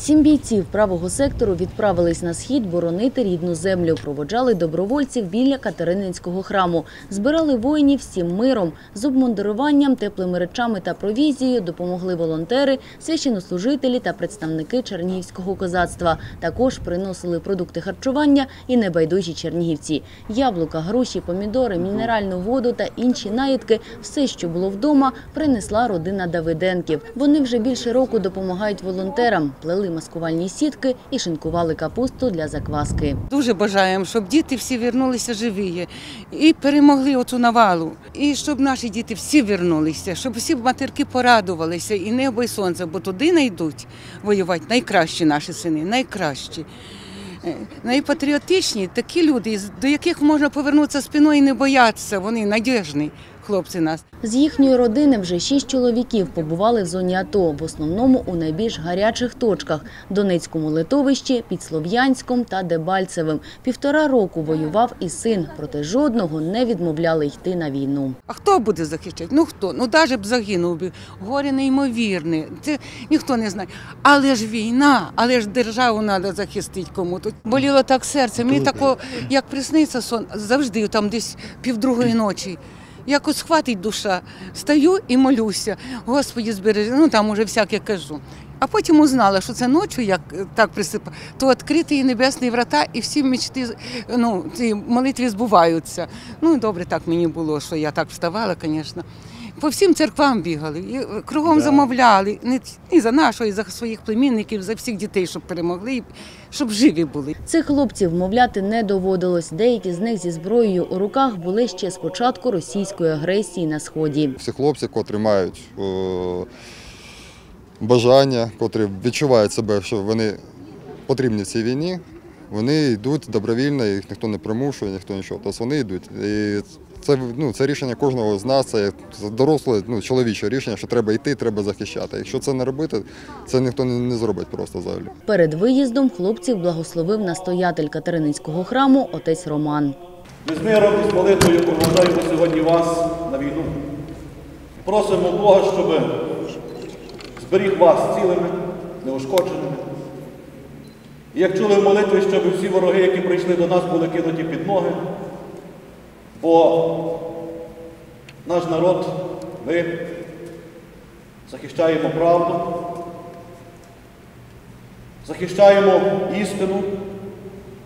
Сім бійців правого сектору відправились на схід боронити рідну землю. Проводжали добровольців біля Катерининського храму. Збирали воїнів всім миром. З обмундируванням, теплими речами та провізією допомогли волонтери, священнослужителі та представники чернігівського козацтва. Також приносили продукти харчування і небайдужі чернігівці. Яблука, груші, помідори, мінеральну воду та інші наїдки – все, що було вдома, принесла родина Давиденків. Вони вже більше року допомагають волонтерам, плели маскувальні сітки і шинкували капусту для закваски. Дуже бажаємо, щоб діти всі вернулися живі і перемогли оцю навалу. І щоб наші діти всі вернулися, щоб всі матерки порадувалися і небо, і сонце, бо туди не йдуть воювати найкращі наші сини, найкращі. Е, Найпатріотичні такі люди, до яких можна повернутися спиною і не боятися. Вони надіжні хлопці нас. З їхньої родини вже шість чоловіків побували в зоні АТО, в основному у найбільш гарячих точках – Донецькому литовищі, під Слов'янськом та Дебальцевим. Півтора року воював і син, проте жодного не відмовляли йти на війну. А хто буде захищати? Ну хто? Ну навіть б загинув би. Горе неймовірне. Це ніхто не знає. Але ж війна, але ж державу треба захистити кому тут. Боліло так серце. Мені тако, як присниться сон, завжди там десь півдругої ночі. Якось хватить душа. Стаю і молюся. Господі збережи. Ну там уже всяке кажу. А потім узнала, що це ночі, як е, так присипа, то відкриті небесні врата, і всі мечти, ну, ці молитві збуваються. Ну, добре, так мені було, що я так вставала, звісно. По всім церквам бігали, і е, кругом замовляли. Не, і за нашого, і за своїх племінників, за всіх дітей, щоб перемогли, і щоб живі були. Цих хлопців вмовляти не доводилось. Деякі з них зі зброєю у руках були ще з початку російської агресії на Сході. Всі хлопці, котрі мають е, бажання, котрі відчувають себе, що вони потрібні в цій війні, вони йдуть добровільно, їх ніхто не примушує, ніхто нічого. Тобто вони йдуть. І це, ну, це рішення кожного з нас, це доросле, ну, чоловіче рішення, що треба йти, треба захищати. Якщо це не робити, це ніхто не, не зробить просто взагалі. Перед виїздом хлопців благословив настоятель Катерининського храму отець Роман. Ми з миром і з молитвою проважаємо сьогодні вас на війну. Просимо Бога, щоб зберіг вас цілими, неушкодженими. І як чули в молитві, щоб всі вороги, які прийшли до нас, були кинуті під ноги. Бо наш народ, ми захищаємо правду, захищаємо істину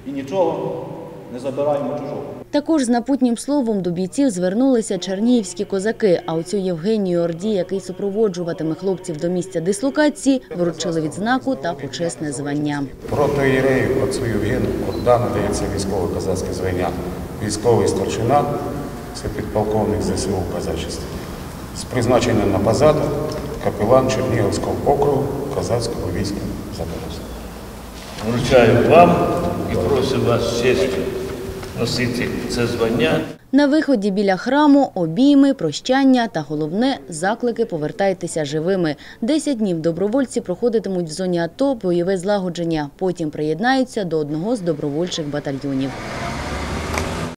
і нічого не забираємо чужого. Також з напутнім словом до бійців звернулися чернігівські козаки. А оцю Євгенію Орді, який супроводжуватиме хлопців до місця дислокації, вручили відзнаку та почесне звання. Протоірею отцю Євгену Орда надається військове козацьке звання. Військовий старшина це підполковник ЗСУ в казачестві. З призначенням на посаду капелан Чернігівського округу козацького війська Запорозька. Вручаю вам і прошу вас з честю носити це звання. На виході біля храму обійми, прощання та головне заклики повертайтеся живими. Десять днів добровольці проходитимуть в зоні АТО бойове злагодження. Потім приєднаються до одного з добровольчих батальйонів.